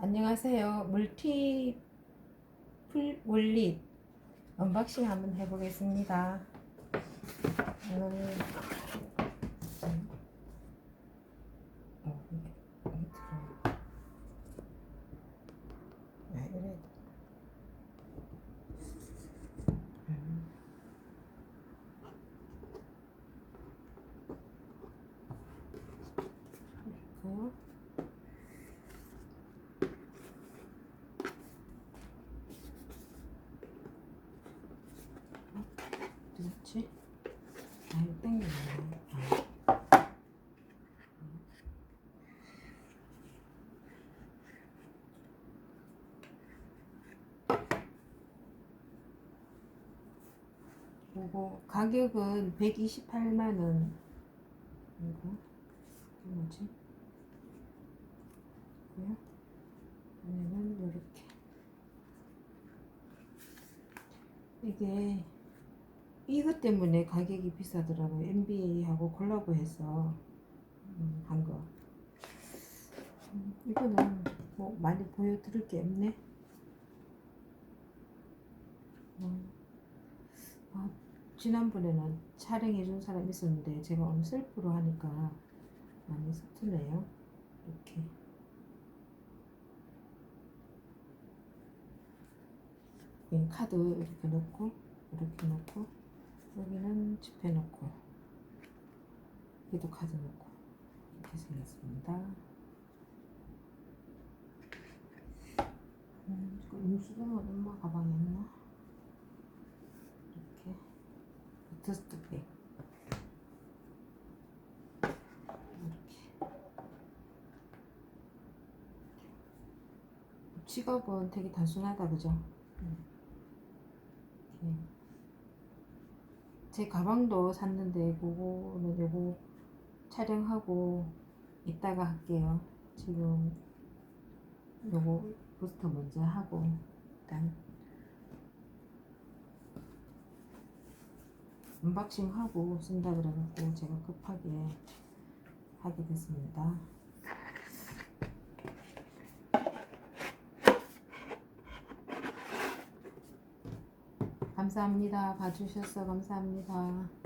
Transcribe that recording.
안녕하세요. 물티 풀 원릿 언박싱 한번 해보겠습니다. 오늘 어, 이게 이게 들어. 아, 이래. 음. 그리고 어디였지? 아, 이거 땡기네. 아. 요거 가격은 128만원 이거 뭐지? 고요 얘는 요렇게 이게 이것 때문에 가격이 비싸더라고요. MBA하고 콜라보해서 음, 한 거. 음, 이거는 뭐 많이 보여드릴 게 없네. 음. 아, 지난번에는 촬영해준 사람 있었는데 제가 오늘 셀프로 하니까 많이 서투네요. 이렇게. 이 카드 이렇게 넣고 이렇게 넣고 여기는 지폐 넣고 여기도 카드 넣고 이렇게 생겼습니다. 음, 음식은 엄마 가방에 있나? 이렇게 더스트백 이렇게 직업은 되게 단순하다 그죠? 음. 이렇게. 제 가방도 샀는데 그거는 요거 촬영하고 이따가 할게요. 지금 요거부터 먼저 하고 일단 언박싱 하고 쓴다 그래갖고 제가 급하게 하게 됐습니다. 감사합니다. 봐주셔서 감사합니다.